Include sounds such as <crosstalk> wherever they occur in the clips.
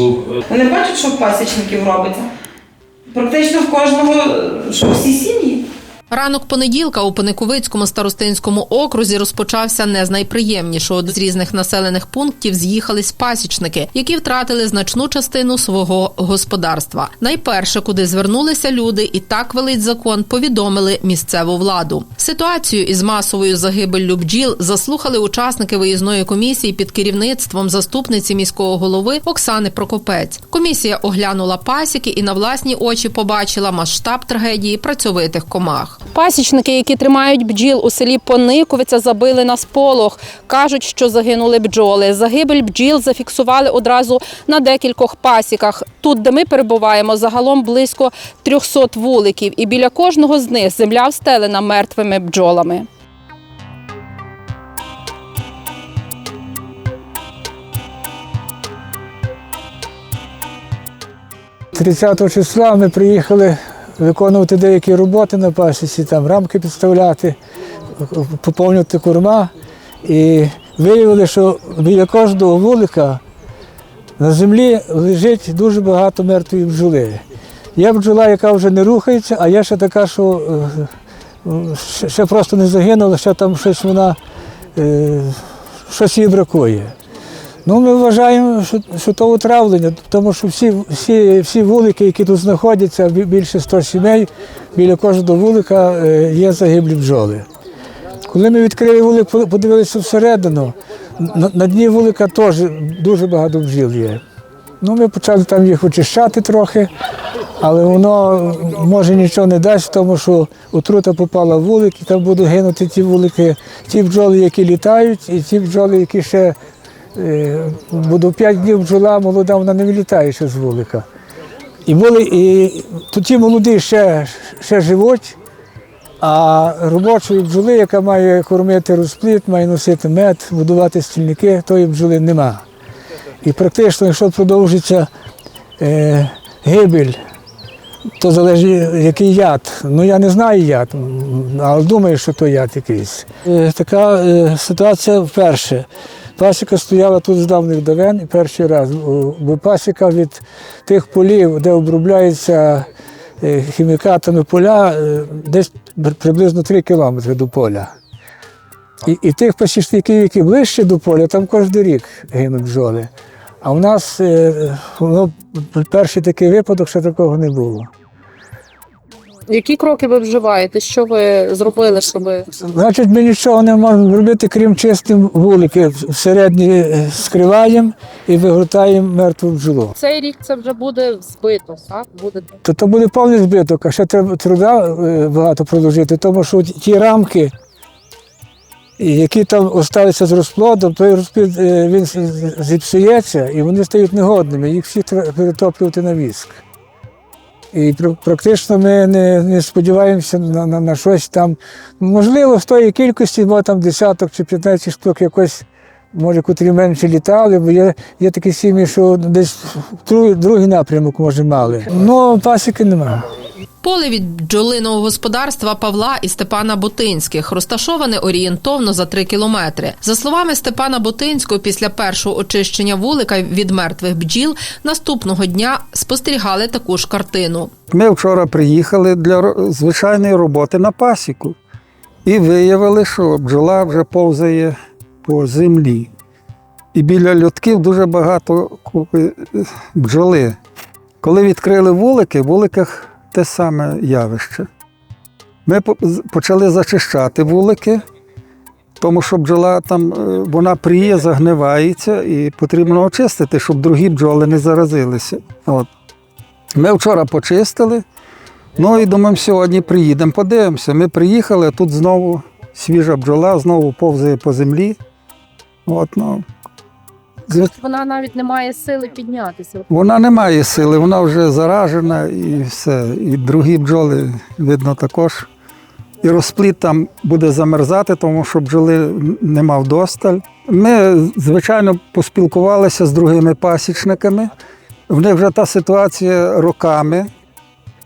послуг. Вони бачать, що в пасічників робиться. Практично в кожного, що всі сім'ї. Ранок понеділка у Паниковицькому старостинському окрузі розпочався не з найприємнішого. З різних населених пунктів з'їхались пасічники, які втратили значну частину свого господарства. Найперше, куди звернулися люди, і так велить закон, повідомили місцеву владу. Ситуацію із масовою загибеллю бджіл заслухали учасники виїзної комісії під керівництвом заступниці міського голови Оксани Прокопець. Комісія оглянула пасіки і на власні очі побачила масштаб трагедії працьовитих комах. Пасічники, які тримають бджіл у селі Пониковиця, забили на сполох. Кажуть, що загинули бджоли. Загибель бджіл зафіксували одразу на декількох пасіках. Тут, де ми перебуваємо, загалом близько 300 вуликів, і біля кожного з них земля встелена мертвими бджолами. – 30 числа ми приїхали виконувати деякі роботи на пасіці, там рамки підставляти, поповнювати корма. І виявили, що біля кожного вулика на землі лежить дуже багато мертвої бджоли. Є бджола, яка вже не рухається, а є ще така, що е, ще- просто не загинула, ще там щось вона, е, щось їй бракує. Ну, ми вважаємо, що, що то отравлення, тому що всі, всі, всі вулики, які тут знаходяться, більше 100 сімей, біля кожного вулика е, є загиблі бджоли. Коли ми відкрили вулик, подивилися всередину, на, на дні вулика теж дуже багато бджіл є. Ну, ми почали там їх очищати трохи, але воно може нічого не дасть, тому що отрута попала в вулик, і там будуть гинути ті вулики, ті бджоли, які літають, і ті бджоли, які ще е, буде 5 днів бджола, молода, вона не вилітає ще з вулика. І були, і то молоді ще, ще живуть, а робочої бджоли, яка має кормити розплід, має носити мед, будувати стільники, тої бджоли нема. І практично, якщо продовжиться е, гибель, то залежить, який яд. Ну я не знаю яд, але думаю, що то яд якийсь. Е, така е, ситуація вперше. Пасіка стояла тут з давних давен і перший раз. Бо- пасіка від тих полів, де обробляються е, хімікатами поля, е, десь приблизно 3 кілометри до поля. І, і тих пасічників, які ближче до поля, там кожен рік гинуть бджоли. А в нас воно, перший такий випадок, що такого не було. Які кроки ви вживаєте? Що ви зробили, щоб Значить, ми нічого не можемо зробити, крім чистим вулики. Всередині скриваємо і вигортаємо мертву бджолу. цей рік це вже буде збито? Так буде То, то буде повний збиток, а ще треба труда е, багато проложити, тому що ті рамки, які там залишилися з розплодом, той розплід е, він з- з- зіпсується і вони стають негодними. Їх всі треба перетоплювати на віск. І практично ми не, не сподіваємося на, на, на щось там. Можливо, з тої кількості, бо там десяток чи 15 штук якось, може, котрі менше літали, бо є, є такі сім'ї, що десь другий, другий напрямок, може, мали. Ну, пасіки немає. Поле від бджолиного господарства Павла і Степана Бутинських розташоване орієнтовно за три кілометри. За словами Степана Бутинського, після першого очищення вулика від мертвих бджіл наступного дня спостерігали таку ж картину. Ми вчора приїхали для звичайної роботи на пасіку і виявили, що бджола вже повзає по землі. І біля льотків дуже багато е, бджоли. Коли відкрили вулики, в вуликах те саме явище. Ми почали зачищати вулики, тому що бджола там е, вона пріє, загнивається, і потрібно очистити, щоб другі бджоли не заразилися. От. Ми вчора почистили. Ну і думаємо, сьогодні приїдемо, подивимося. Ми приїхали, а тут знову свіжа бджола, знову повзає по землі. От, ну, вона навіть не має сили піднятися. вона не має сили, вона вже заражена і все. І другі бджоли, видно, також. І розплід там буде замерзати, тому що бджоли нема вдосталь. Ми, звичайно, поспілкувалися з другими пасічниками. В них вже та ситуація роками.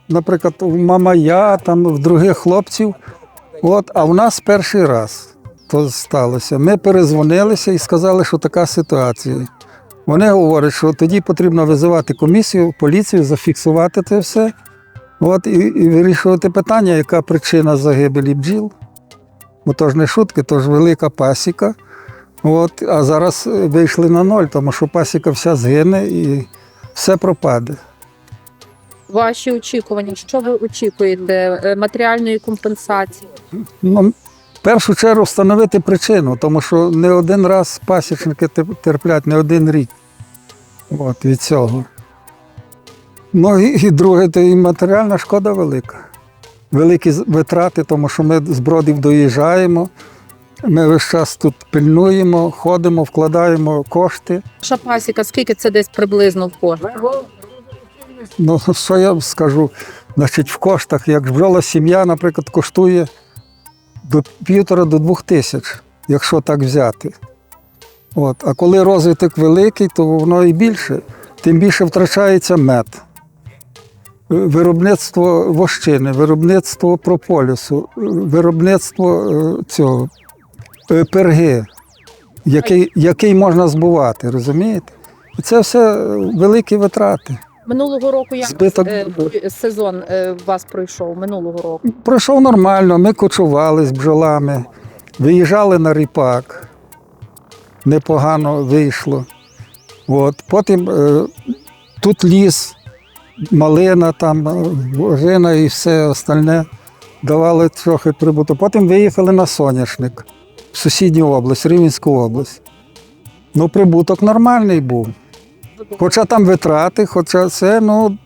Наприклад, у Мамая, там в других хлопців. От, а в нас перший раз то сталося. Ми перезвонилися і сказали, що така ситуація. Вони говорять, що тоді потрібно визивати комісію, поліцію, зафіксувати це все. От, і, і вирішувати питання, яка причина загибелі бджіл. Бо то ж не шутки, то ж велика пасіка. От, а зараз е, вийшли на ноль, тому що пасіка вся згине і все пропаде. Ваші очікування, що ви очікуєте? Е, Матеріальної компенсації? Ну, першу чергу встановити причину, тому що не один раз пасічники терплять, не один рік. От, від цього. Ну і, і друге, то і матеріальна шкода велика. Великі витрати, тому що ми з бродів доїжджаємо, ми весь час тут пильнуємо, ходимо, вкладаємо кошти. Ваша пасіка, скільки це десь приблизно в кошти? Ну, що я скажу? Значить, в коштах, як бджола сім'я, наприклад, коштує до півтора до двох тисяч, якщо так взяти. От. А коли розвиток великий, то воно і більше. Тим більше втрачається мед. Е, Виробництво вощини, виробництво прополісу, е, виробництво е, цього перги, який, який можна збувати, розумієте? Це все великі витрати. Минулого року як Збиток е, сезон е, у вас пройшов минулого року? Пройшов нормально, ми кочували з бджолами, виїжджали на ріпак, непогано вийшло. От. Потім е, тут ліс, малина, там, е, і все остальне давали трохи прибуту. Потім виїхали на соняшник в сусідню область, Рівненську область. Ну, прибуток нормальний був. Хоча там витрати, хоча це ну,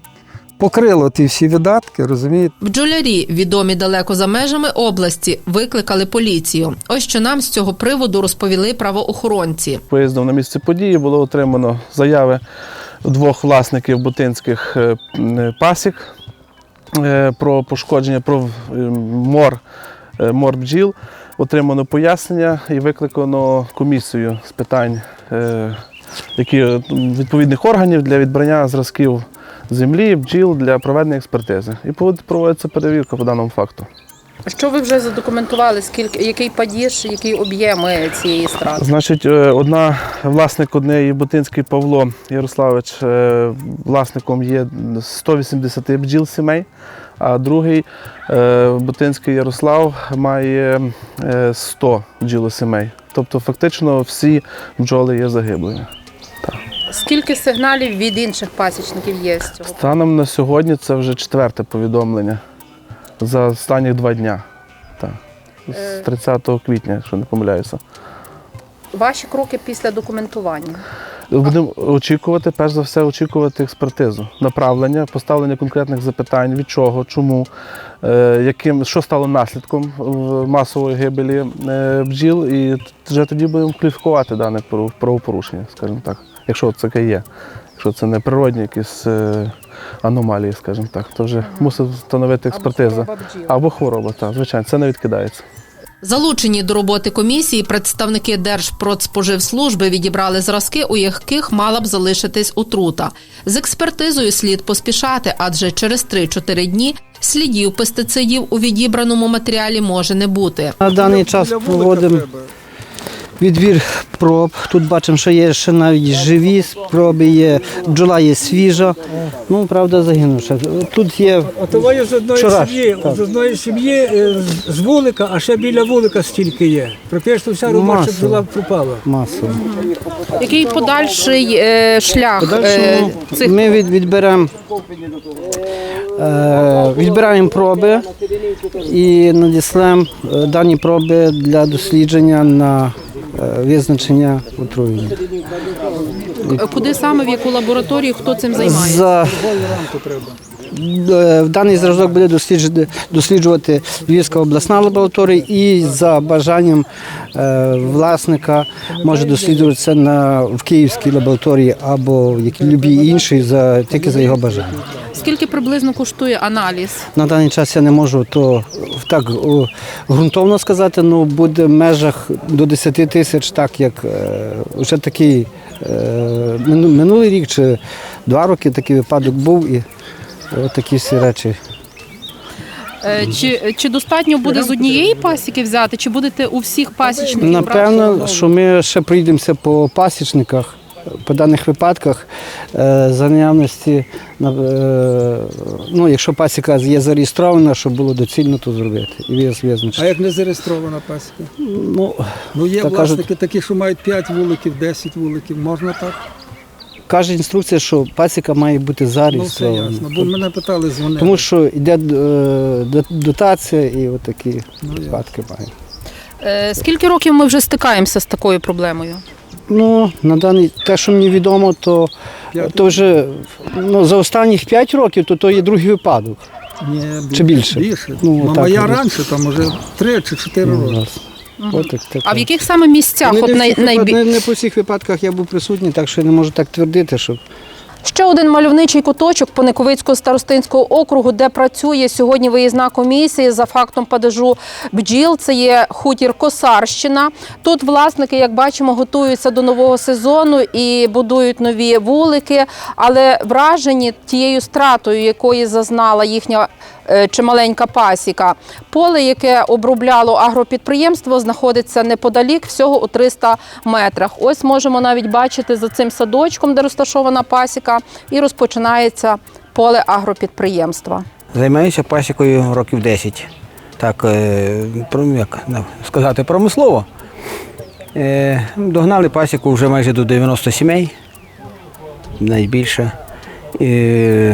покрило ті всі видатки, розумієте? Бджолярі, відомі далеко за межами області, викликали поліцію. Ось що нам з цього приводу розповіли правоохоронці. Виїздом на місце події було отримано заяви двох власників бутинських е, пасік е, про пошкодження, про е, мор, е, мор бджіл. Отримано пояснення і викликано комісію з питань е, які, е, відповідних органів для відбрання зразків землі, бджіл для проведення експертизи. І проводиться перевірка по даному факту. Що ви вже задокументували? Скільки який падіж, які об'єми цієї страти? Значить, е, одна власник однієї Бутинський Павло Ярославович, е, власником є 180 бджіл сімей, а другий е, Бутинський Ярослав має е, 100 бджілосімей. Тобто, фактично, всі бджоли є загиблими. Скільки сигналів від інших пасічників є з цього? Станом на сьогодні це вже четверте повідомлення за останні два дня. Так. З 30 квітня, якщо не помиляюся. Ваші кроки після документування. Будемо очікувати, перш за все, очікувати експертизу, направлення, поставлення конкретних запитань, від чого, чому, е, яким, що стало наслідком масової гибелі е, бджіл, і вже тоді будемо кваліфікувати дане право- правопорушення, скажімо так, якщо це таке є. Якщо це не природні якісь е, аномалії, скажімо так, то вже мусить встановити експертиза. Або хвороба, так, звичайно, це не відкидається. Залучені до роботи комісії представники Держпродспоживслужби відібрали зразки, у яких мала б залишитись отрута. З експертизою слід поспішати, адже через 3-4 дні слідів пестицидів у відібраному матеріалі може не бути. На даний час проводимо відбір проб. Тут бачимо, що є ще навіть живі спроби, є бджола є свіжа. Ну, правда, загинувша. Тут є Ото є з одної сім'ї, так. з одної сім'ї е, з- вулика, а ще біля вулика стільки є. Практично вся робоча Масово. бджола пропала. масово. Який подальший е, шлях Подальшому е, цих ми від, відберемо, е, відбираємо проби і надіслемо е, дані проби для дослідження на е, визначення отруєння. куди саме в яку лабораторію, хто цим займається? За Е, даний зразок буде досліджувати, Львівська обласна лабораторія і за бажанням е, власника може досліджуватися на, в Київській лабораторії або в якій любій іншій за, тільки за його бажанням. Скільки приблизно коштує аналіз? На даний час я не можу то так о, ґрунтовно сказати, але буде в межах до 10 тисяч, так як е, вже такий е, минулий рік чи два роки такий випадок був і от такі всі речі. Е, Чи, чи достатньо буде з однієї пасіки взяти, чи будете у всіх пасічників брати? Напевно, що ми ще прийдемося по пасічниках, по даних випадках е, за наявності, е, ну, якщо пасіка є зареєстрована, щоб було доцільно то зробити і А як не зареєстрована пасіка? Ну, Ну є Так власники кажуть. такі, що мають 5 вуликів, 10 вуликів. Можна так? Каже інструкція, що пасіка має бути Ну все ясно. Бо мене питали, дзвонили. Тому що йде е, дотація і отакі Ну, випадки мають. Е, Скільки років ми вже стикаємося з такою проблемою? Ну, на даний, те, що мені відомо, то, то вже ну, за останніх 5 років, то, то є другий випадок. Ні, Чи більше? Більше. Ну, Ну, так, моя ну, раніше, там уже 3 чи 4 Ну, роки. Раз. От так, так, А в яких саме місцях Не, от не, най, найбі... не, не по всіх випадках я був присутній, так що я не можу так твердити, що Ще один мальовничий куточок Пониковицького старостинського округу, де працює сьогодні виїзна комісія за фактом падежу бджіл. Це є хутір Косарщина. Тут власники, як бачимо, готуються до нового сезону і будують нові вулики, але вражені тією стратою, якої зазнала їхня е, чималенька пасіка. Поле, яке обробляло агропідприємство, знаходиться неподалік, всього у 300 метрах. Ось можемо навіть бачити за цим садочком, де розташована пасіка, і розпочинається поле агропідприємства. Займаюся пасікою років 10. Так, е, як сказати, промислово. Е, Догнали пасіку вже майже до 90 сімей, навіть більше. І,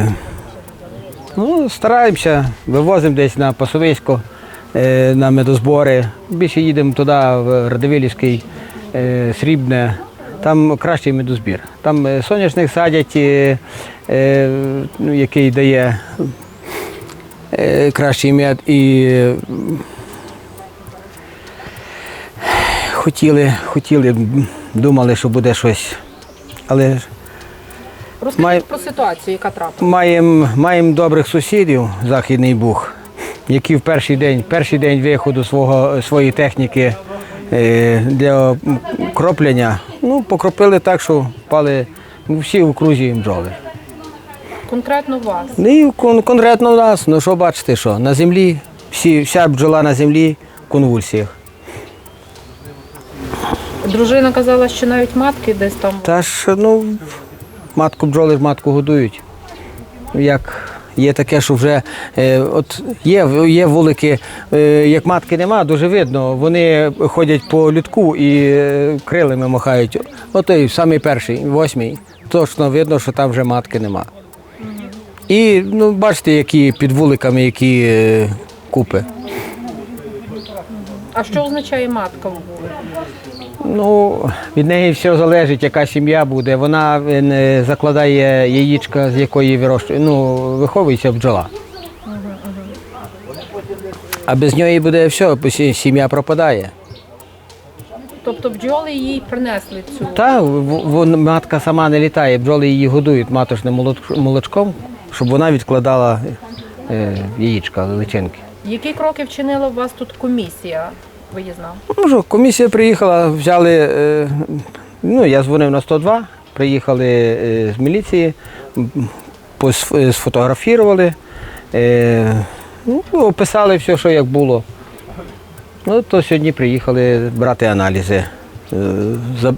ну, стараємося, вивозимо десь на Пасовисько, е, на медозбори. Більше їдемо туди, в Радивилівський, е, Срібне. Там кращий медозбір. Там е, соняшник садять, ну, який дає кращий мед і хотіли, хотіли, думали, що буде щось. Але Розкажіть Має- про ситуацію, яка трапила. маємо маємо добрих сусідів, Західний Буг, які в перший день, перший день виходу свого, своєї техніки е, для кроплення, ну, покропили так, що впали ну, всі в окрузі бджоли. Конкретно вас. Ну кон- конкретно нас, ну що бачите, що на землі, всі, вся бджола на землі в конвульсіях. Дружина казала, що навіть матки десь там. Та ж, ну, матку бджоли ж матку годують. Як є таке, що вже е, от є, є вулики, е, як матки нема, дуже видно. Вони ходять по людку і е, крилами махають. Отой самий перший, восьмий. Точно видно, що там вже матки нема. І ну, бачите, які під вуликами, які е, купи. А що означає матка в? Ну, від неї все залежить, яка сім'я буде. Вона е, закладає яєчка, з якої вирощує, ну, виховується бджола. А без нього буде все, сі- сім'я пропадає. Тобто бджоли їй принесли цю. Та в- вон- матка сама не літає, бджоли її годують маточним молочком, щоб вона відкладала е, яєчка, личинки. Які кроки вчинила у вас тут комісія виїзна? Ну що, комісія приїхала, взяли, е, ну я дзвонив на 102, приїхали е, з міліції, е, сфотографували, ну, описали все, що як було. Ну, то сьогодні приїхали брати аналізи,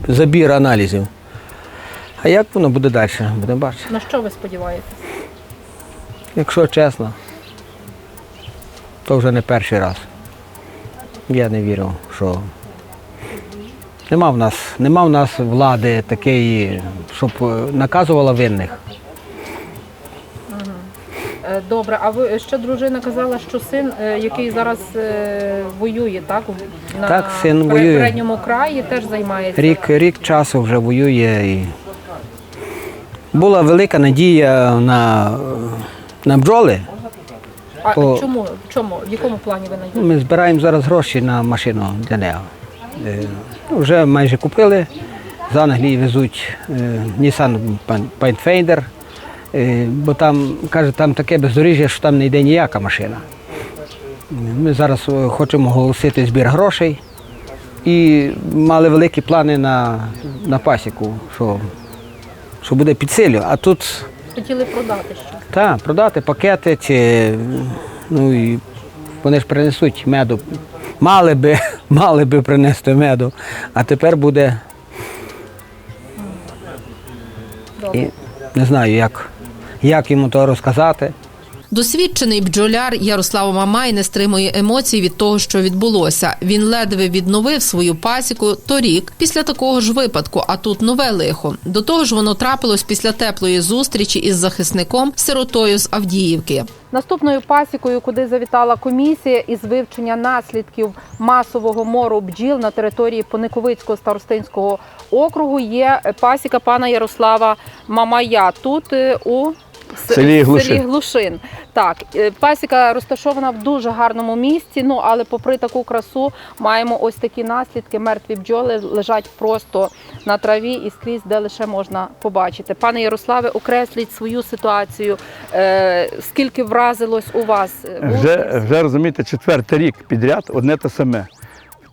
забір аналізів. А як воно буде далі? Будемо бачити. На що ви сподіваєтесь? Якщо чесно, то вже не перший раз. Я не вірю, що нема в нас, нема в нас влади такої, щоб е, наказувала винних. Е, Добре, а ви ще дружина казала, що син, е, який зараз е, воює, так? На Так, син пере- воює. передньому краї теж займається. Рік, рік часу вже воює. І... Була велика надія на, на бджоли. А по- чому? В чому? В якому плані ви Ну. Ми збираємо зараз гроші на машину для нього. Е, ну, Вже майже купили. З Англії везуть е, Nissan Pathfinder, е, бо там, каже, там таке бездоріжжя, що там не йде ніяка машина. Ми зараз хочемо оголосити збір грошей і мали великі плани на, на пасіку, що, що буде під силю. А тут Хотіли продати ще. Так, продати пакети, чи, ну і вони ж принесуть меду. Мали би, <laughs> мали би принести меду, а тепер буде І не знаю, як, як йому то розказати. Досвідчений бджоляр Ярослав Мамай не стримує емоцій від того, що відбулося. Він ледве відновив свою пасіку торік після такого ж випадку. А тут нове лихо. До того ж, воно трапилось після теплої зустрічі із захисником сиротою з Авдіївки. Наступною пасікою, куди завітала комісія із вивчення наслідків масового мору бджіл на території Пониковицького старостинського округу, є пасіка пана Ярослава Мамая. Тут е, у Селі Глушин. селі Глушин. Так, е, пасіка розташована в дуже гарному місці. Ну але попри таку красу маємо ось такі наслідки. Мертві бджоли лежать просто на траві і скрізь, де лише можна побачити. Пане Ярославе, окресліть свою ситуацію. Е, скільки вразилось у вас? е, Вже, вже розумієте, четвертий рік підряд одне те саме.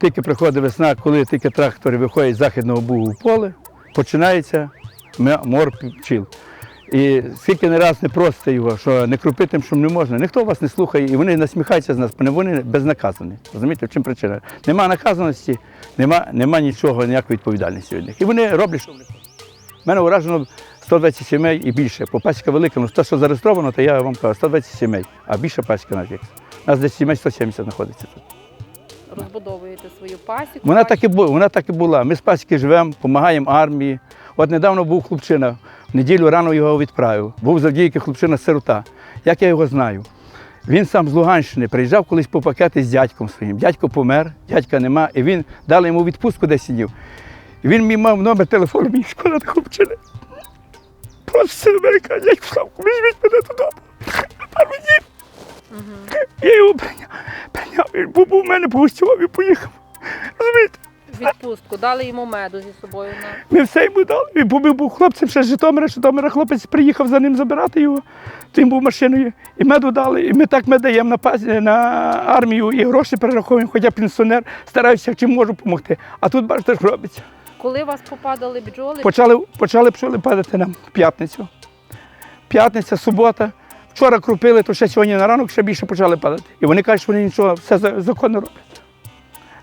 Тільки приходить весна, коли тільки трактори виходять з західного бугу в поле, починається мор пчіл. І скільки не раз не просите його, що не крупитим, що не можна, ніхто вас не слухає, і вони насміхаються з нас, бо вони безнаказані. Розумієте, в чим причина? Нема наказаності, нема, нема нічого, ніякої відповідальності від них. І вони роблять, що вони. У мене уражено 120 сімей і більше. По пасіка велика, ну те, що зареєстровано, то я вам кажу, 120 сімей, а більше пасіка навіть. У нас десь сімей 170 знаходиться тут. розбудовуєте свою пасіку. Вона так і була, вона так і була. Ми з пасіки живемо, допомагаємо армії. От недавно був хлопчина, в неділю рано його відправив. Був завдяки хлопчина сирота. Як я його знаю? Він сам з Луганщини приїжджав колись по пакети з дядьком своїм. Дядько помер, дядька нема, і він дали йому відпустку, де сидів. І він мій мав номер телефону, мені шкода хлопчини. Просто каже, дядько Славку, візьміть мене додому. Пару днів. Я його прийняв, прийняв, він був у мене погостював і поїхав. Розумієте? Відпустку, дали йому меду зі собою на Ми все йому дали. Він побив був хлопцем ще з Житомира, Житомира хлопець приїхав за ним забирати його. То він був машиною. І меду дали. І ми так ми даємо на, пас... на армію і гроші перераховуємо, хоча пенсіонер, стараюся чим можу допомогти. А тут бачите, що робиться. коли вас попадали бджоли, Почали, почали пчоли падати нам в п'ятницю. П'ятниця, субота. Вчора крупили, то ще сьогодні на ранок ще більше почали падати. І вони кажуть, що вони нічого, все законно роблять.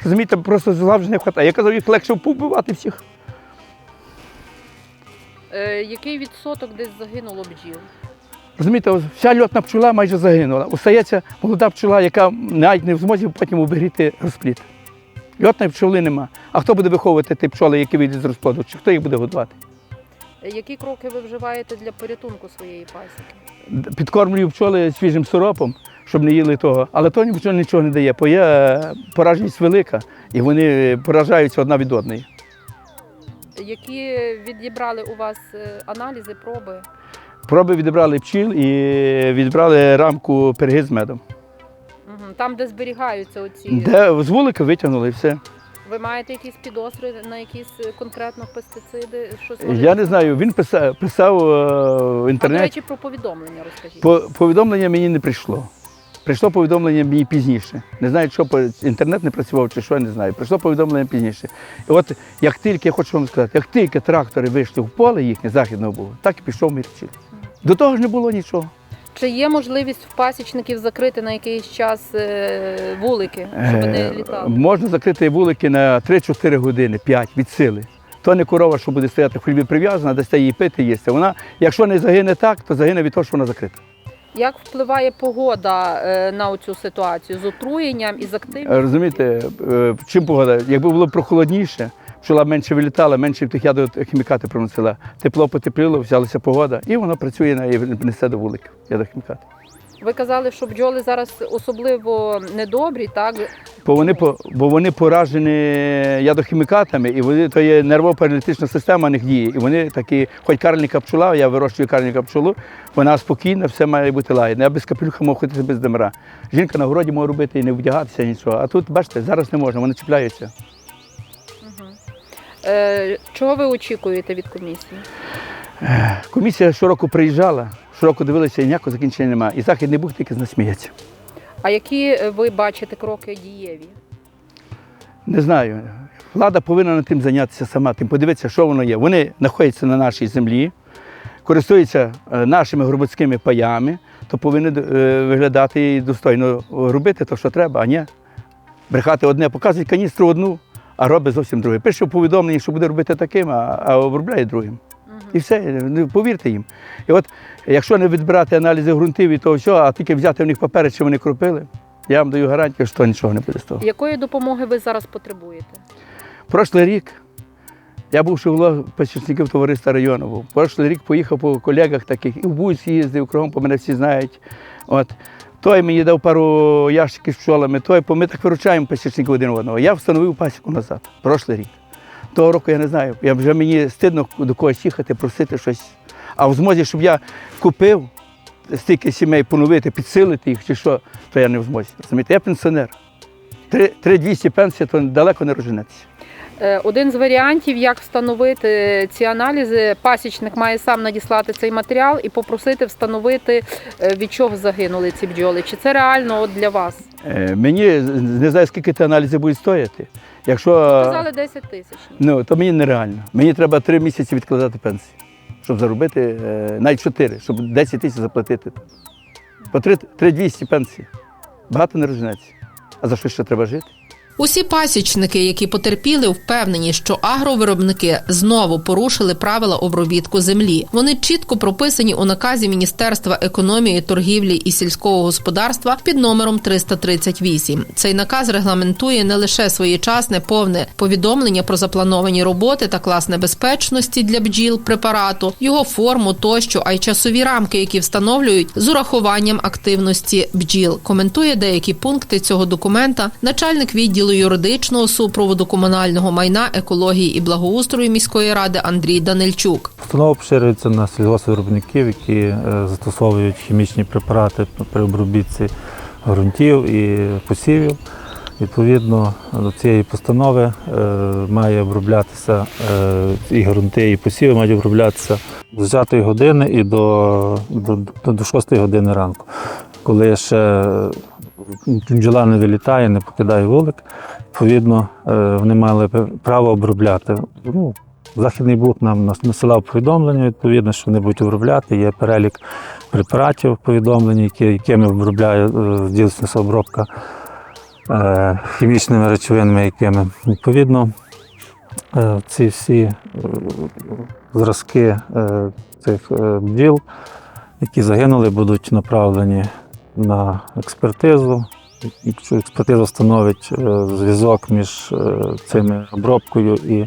Розумієте, просто зла вже не вистачає. Я казав, їх легше повбивати всіх. е, який відсоток десь загинуло бджіл? Розумієте, вся льотна пчола майже загинула. Остається молода пчола, яка навіть не в змозі потім обігріти розплід. Льотної пчоли нема. А хто буде виховувати ті пчоли, які вийдуть з розплоду? Чи хто їх буде годувати? Е, Які кроки ви вживаєте для порятунку своєї пасіки? Підкормлюю пчоли свіжим сиропом, щоб не їли того. Але то нічого, нічого не дає, бо є е, пораженість велика, і вони поражаються одна від одної. Які відібрали у вас е, аналізи, проби? Проби відібрали пчіл і відібрали рамку пироги з медом. Там, де зберігаються оці. Де з вулика витягнули і все. Ви маєте якісь підозри на якісь е, конкретно пестициди? Щось Я не знаю, він писав, писав в А, до речі, про повідомлення розкажіть. По- Повідомлення мені не прийшло. Прийшло повідомлення мені пізніше. Не знаю, що інтернет не працював чи що, я не знаю. Прийшло повідомлення пізніше. І от як тільки, я хочу вам сказати, як тільки трактори вийшли в поле їхнє західного було, так і пішов мір пчіл. До того ж не було нічого. Чи є можливість в пасічників закрити на якийсь час е, вулики, щоб не літали? Можна закрити вулики на 3-4 години, 5 від сили. То не корова, що буде стояти в хлібі прив'язана, дасте її пити, їсти. Вона, якщо не загине так, то загине від того, що вона закрита. Як впливає погода е, на цю ситуацію з отруєнням і з активністю? Е, Розумієте, е, чим погода? Якби було прохолодніше, пчола менше вилітала, менше тих ядохімікати приносила. Тепло потепліло, взялася погода, і воно працює на- і несе до вуликів ядохімікати. Ви казали, що бджоли зараз особливо недобрі, так? Бо вони, бо вони поражені ядохімікатами, і вони, то є нервово-паралітична система них діє. І вони такі, хоч карліка пчола, я вирощую карліка пчолу, вона спокійна, все має бути лагідно. Я без капелюха можу ходити без демра. Жінка на городі може робити і не вдягатися, нічого. А тут, бачите, зараз не можна, вони чіпляються. Е, чого ви очікуєте від комісії? Комісія щороку приїжджала, щороку дивилася, і ніякого закінчення немає. І західний бух тільки з нас сміється. А які е, ви бачите кроки дієві? Не знаю. Влада повинна над тим зайнятися сама, тим подивитися, що воно є. Вони знаходяться на нашій землі, користуються е, нашими городськими паями, то повинні е, виглядати і достойно робити те, що треба, а не брехати одне, показують каністру одну, а робить зовсім друге. Пише в повідомленні, що буде робити таким, а обробляє другим. І все, ну, повірте їм. І от якщо не відбирати аналізи ґрунтів і того всього, а тільки взяти в них папери, чи вони кропили, я вам даю гарантію, що нічого не буде з того. Якої допомоги ви зараз потребуєте? Прошлий рік я був голова пасічників товариства району. Був. Прошлий рік поїхав по колегах таких, і в Буць їздив, кругом по мене всі знають. От. Той мені дав пару ящиків з пчолами, той, ми так виручаємо пасічників один одного. Я встановив пасіку назад, прошлий рік. Того року я не знаю. Я вже мені стидно до когось їхати, просити щось. А в змозі, щоб я купив стільки сімей поновити, підсилити їх чи що, то я не в змозі. Розумієте, я пенсіонер. Три- 3200 пенсія, то далеко не розженеться. Е, Один з варіантів, як встановити ці аналізи, пасічник має сам надіслати цей матеріал і попросити встановити, е, від чого загинули ці бджоли. Чи це реально от для вас? Е, Мені не знаю, скільки ті аналізи будуть стояти. Якщо Казали 10 тисяч. ну, то мені нереально. Мені треба 3 місяці відкладати пенсію, щоб заробити е, навіть чотири, щоб 10 тисяч заплатити. По 3 3200 пенсії. Багато не розженеться. А за що ще треба жити? Усі пасічники, які потерпіли, впевнені, що агровиробники знову порушили правила обробітку землі. Вони чітко прописані у наказі Міністерства економії, торгівлі і сільського господарства під номером 338. Цей наказ регламентує не лише своєчасне повне повідомлення про заплановані роботи та клас небезпечності для бджіл препарату, його форму тощо, а й часові рамки, які встановлюють з урахуванням активності бджіл. Коментує деякі пункти цього документа начальник відділу юридичного супроводу комунального майна, екології і благоустрою міської ради Андрій Данильчук. Постанова поширюється на сільгоспвиробників, які е, застосовують хімічні препарати при обробітці ґрунтів і посівів. Відповідно до цієї постанови е, має оброблятися е, і ґрунти, і посіви мають оброблятися з 9 години і до, до, до 6 години ранку, коли ще бджола не вилітає, не покидає вулик. Відповідно, е, вони мали право обробляти. Ну, Західний Буг нам насилав повідомлення, відповідно, що вони будуть обробляти. Є перелік препаратів повідомлень, які, якими обробляє е, здійснюється обробка е, хімічними речовинами, якими відповідно ці всі зразки цих бджіл, які загинули, будуть направлені на експертизу. Експертиза встановить е, зв'язок між е, цими обробкою і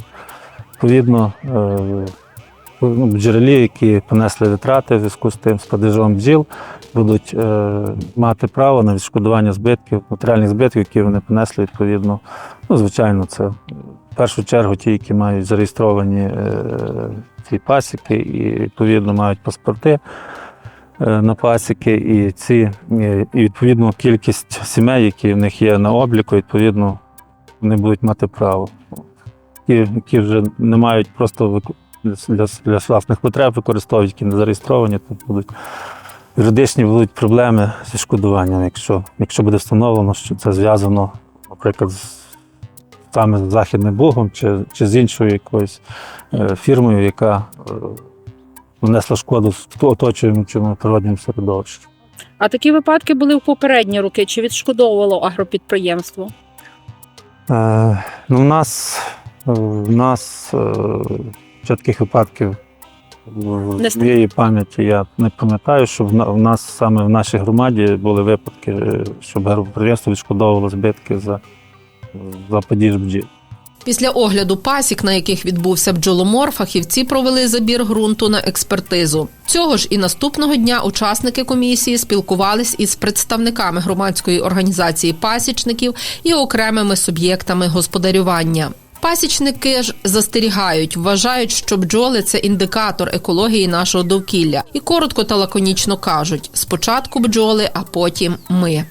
відповідно е, ну, які понесли витрати в зв'язку з тим з падежом бджіл, будуть мати право на відшкодування збитків, матеріальних збитків, які вони понесли відповідно. Ну, звичайно, це в першу чергу ті, які мають зареєстровані ці пасіки і відповідно мають паспорти на пасіки, і ці е, і відповідно кількість сімей, які в них є на обліку, відповідно, вони будуть мати право. Ті, які вже не мають просто для, для власних потреб використовують, які не зареєстровані, то будуть юридичні будуть проблеми зі шкодуванням, якщо, якщо буде встановлено, що це зв'язано, наприклад, з саме з Західним Богом чи, чи з іншою якоюсь е, фірмою, яка е, нанесла шкоду в оточуючому природньому середовищі. А такі випадки були в попередні роки. Чи відшкодовувало агропідприємство? Е, ну, у нас, е, в нас е, таких випадків в моєї пам'яті я не пам'ятаю, що в нас саме в нашій громаді були випадки, е, щоб агропідприємство відшкодовувало збитки за, за подіж бджіл. Після огляду пасік, на яких відбувся бджоломор, фахівці провели забір ґрунту на експертизу. Цього ж і наступного дня учасники комісії спілкувались із представниками громадської організації пасічників і окремими суб'єктами господарювання. Пасічники ж застерігають, вважають, що бджоли це індикатор екології нашого довкілля, і коротко та лаконічно кажуть: спочатку бджоли, а потім ми.